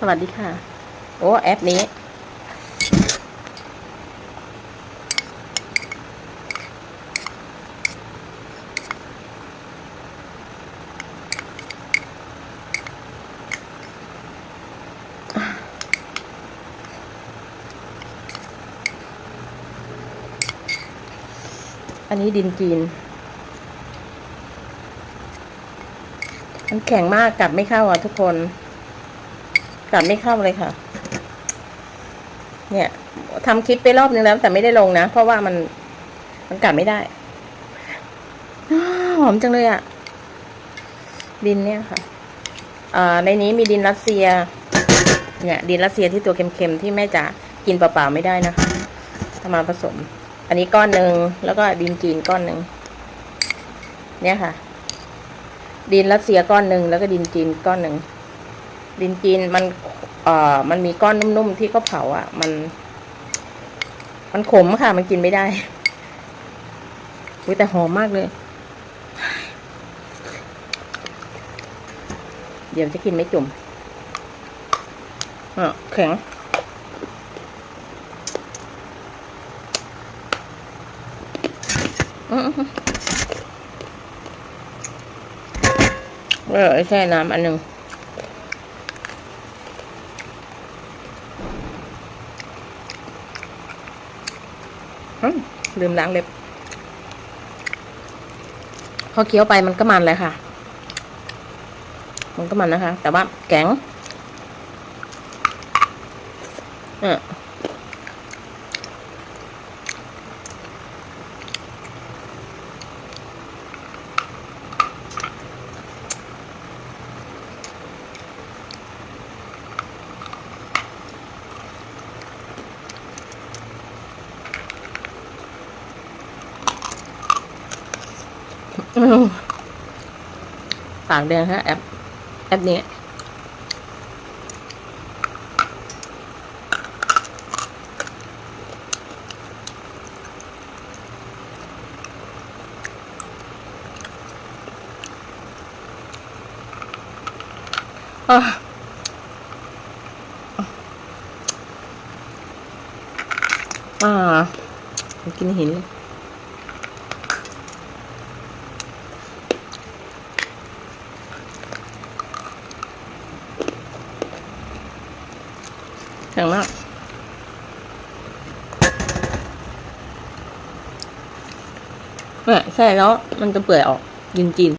สวัสดีค่ะ โอ้แอปนี้อันนี้ดินจีน มันแข็งมากกลับไม่เข้าอะทุกคน กลับไม่เข้าเลยค่ะ เนี่ยทำคลิปไปรอบนึงแล้ว แต่ไม่ได้ลงนะ เพราะว่ามันมันกลับไม่ได้หอมจังเลยอะดินเนี่ยค่ะอ่าในนี้มีดินรัสเซีย เนี่ย ดินรัสเซียที่ตัวเค็มๆที่แม่จ๋ากินเปล่าๆไม่ได้นะคะทำมาผสม อันนี้ก้อนหนึ่งแล้วก็ดินจีนก้อนหนึ่งเนี่ยค่ะ ดินรัสเซียก้อนหนึ่งแล้วก็ดินจีนก้อนหนึ่ง ดินจีนมันเอ่อมันมีก้อนนุ่มๆที่เขาเผาอะ มัน มันขมค่ะ มันกินไม่ได้อุ้ยแต่หอมมากเลย เดี๋ยวจะกินไม่จุ่มอะแข็งเออแช่น้ำอันหนึ่ง ลืมล้างเล็บ พอเคี้ยวไปมันก็มันเลยค่ะ มันก็มันนะคะ แต่ว่าแข็งเออ ปากแดงฮะแอป แอปนี้อะอ่ากินหินเลย ข็งมากเนี่ยใช่แล้วมันจะเปื่อยออกยินจีน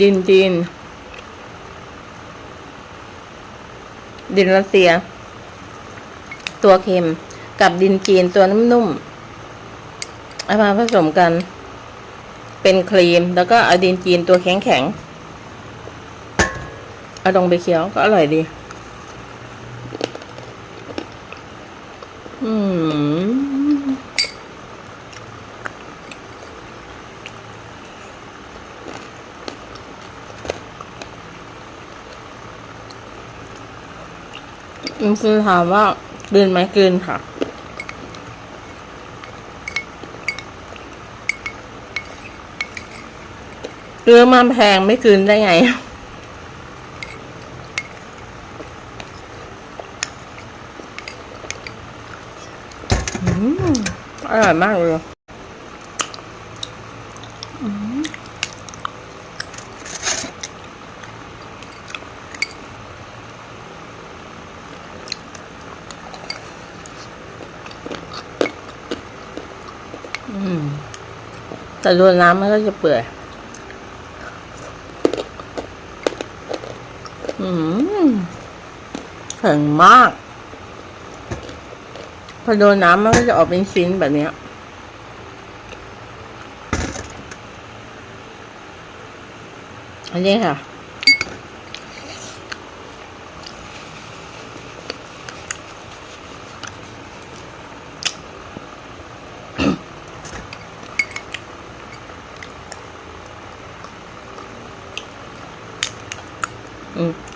ดินจีน ดินรัสเซีย ตัวเค็ม กับดินจีนตัวนุ่มๆเอามาผสมกัน เป็นครีม แล้วก็เอาดินจีนตัวแข็งๆเอาลงไปเคี้ยวก็อร่อยดี อืม มันคือถามว่ากลืนไหมกลืนค่ะ เรื่องมันแพงไม่กลืนได้ไงอืมอร่อยมากเลยอืม แต่โดนน้ำมันก็จะเปื่อย อืมแข็งมาก พอโดนน้ำมันก็จะออกเป็นชิ้นแบบนี้อันนี้ค่ะ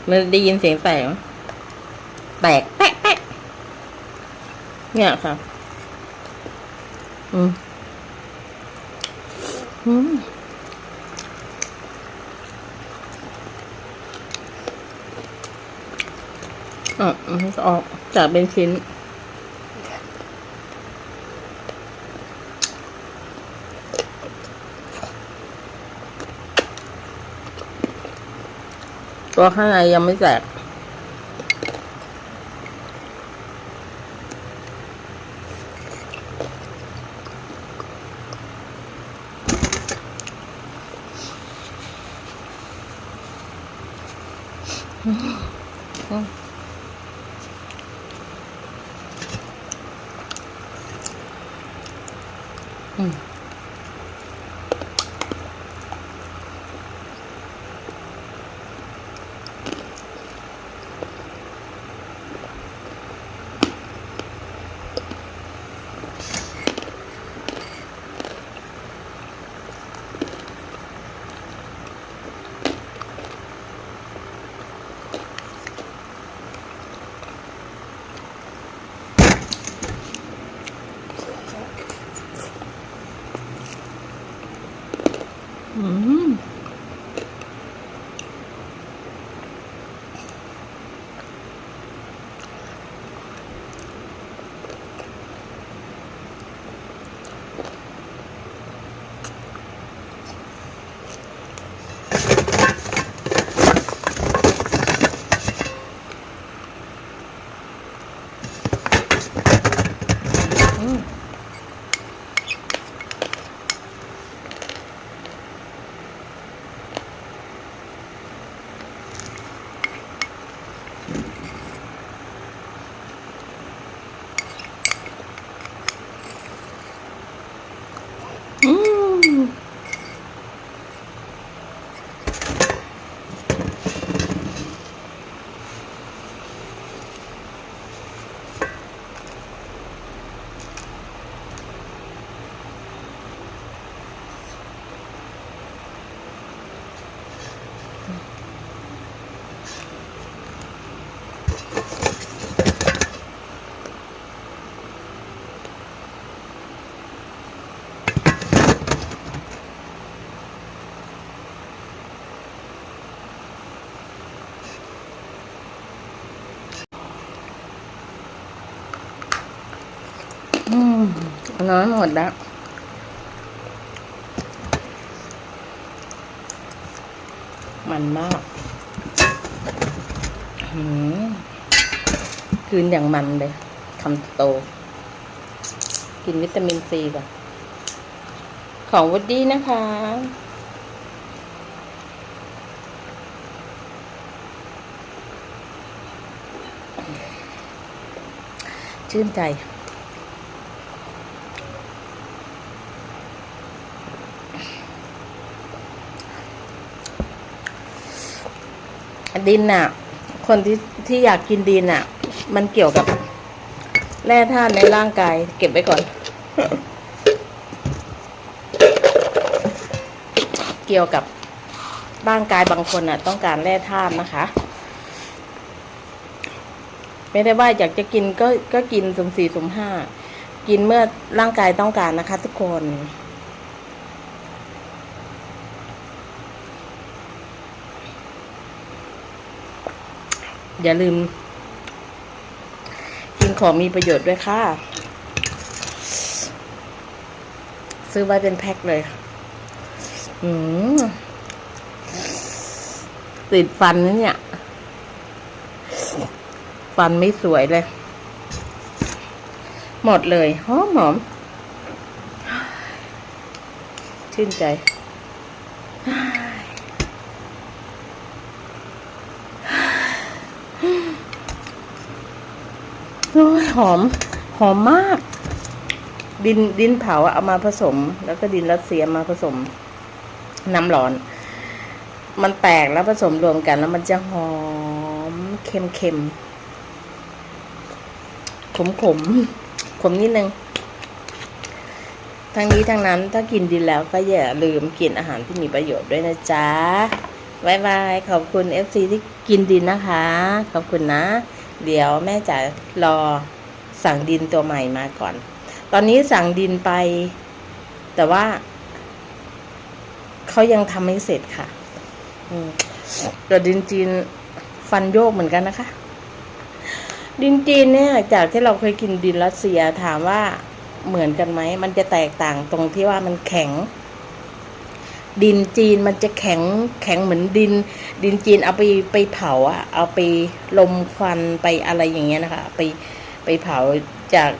มันได้ยินเสียงแตกแตกแปะแปะเนี่ยค่ะ อืม อืมอะมันก็ออกจากเป็นชิ้น ตัวข้างในยังไม่แตกอื อืมน้อยหมดแล้วมันมากคืนอย่างมันเลยคำโต กินวิตามินซีก่อน ของวัดดี้นะคะ ชื่นใจ ดินน่ะ คนที่ที่อยากกินดินน่ะ มันเกี่ยวกับแร่ธาตุในร่างกาย เก็บไว้ก่อน เกี่ยวกับร่างกายบางคนน่ะ ต้องการแร่ธาตุนะคะ ไม่ได้ว่าอยากจะกินก็ก็กินสมสี่สมห้ากินเมื่อร่างกายต้องการนะคะ ทุกคน อย่าลืม กินของมีประโยชน์ด้วยค่ะ ซื้อไว้เป็นแพ็คเลย อืมติดฟันนะเนี่ย ฟันไม่สวยเลย หมดเลยหอมหอมชื่นใจ โอ้ยหอม หอมมาก ดินดินเผาเอามาผสม แล้วก็ดินรัสเซียมาผสม น้ำร้อน มันแตกแล้วผสมรวมกัน แล้วมันจะหอมเค็มเค็มขมขมขมนิดนึง ทั้งนี้ทั้งนั้นถ้ากินดินแล้วก็อย่าลืมกินอาหารที่มีประโยชน์ด้วยนะจ๊ะบายบาย ขอบคุณ FC ที่กินดินนะคะ ขอบคุณนะ เดี๋ยวแม่จะรอสั่งดินตัวใหม่มาก่อน ตอนนี้สั่งดินไป แต่ว่าเขายังทำไม่เสร็จค่ะอืมแต่ดินจีนฟันโยกเหมือนกันนะคะ ดินจีนเนี่ย จากที่เราเคยกินดินรัสเซียถามว่าเหมือนกันไหม มันจะแตกต่างตรงที่ว่ามันแข็ง ดินจีนมันจะแข็งแข็งเหมือนดิน ดินจีนเอาไปไปเผาอะเอาไปลมควันไปอะไรอย่างเงี้ยนะคะ ไปไปเผาจาก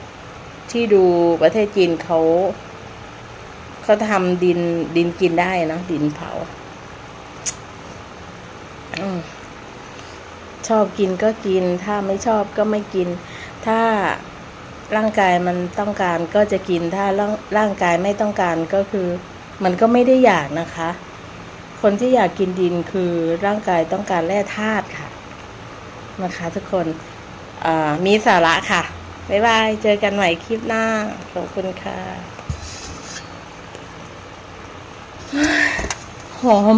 ที่ดูประเทศจีนเขาเขาทำดินดินกินได้นะดินเผาอชอบกินก็กิน ถ้าไม่ชอบก็ไม่กิน ถ้าร่างกายมันต้องการก็จะกินถ้าร่างร่างกายไม่ต้องการก็คือ มันก็ไม่ได้อยากนะคะ คนที่อยากกินดินคือร่างกายต้องการแร่ธาตุค่ะ นะคะทุกคนมีสาระค่ะ บ๊ายบาย เจอกันใหม่คลิปหน้า ขอบคุณค่ะ หอม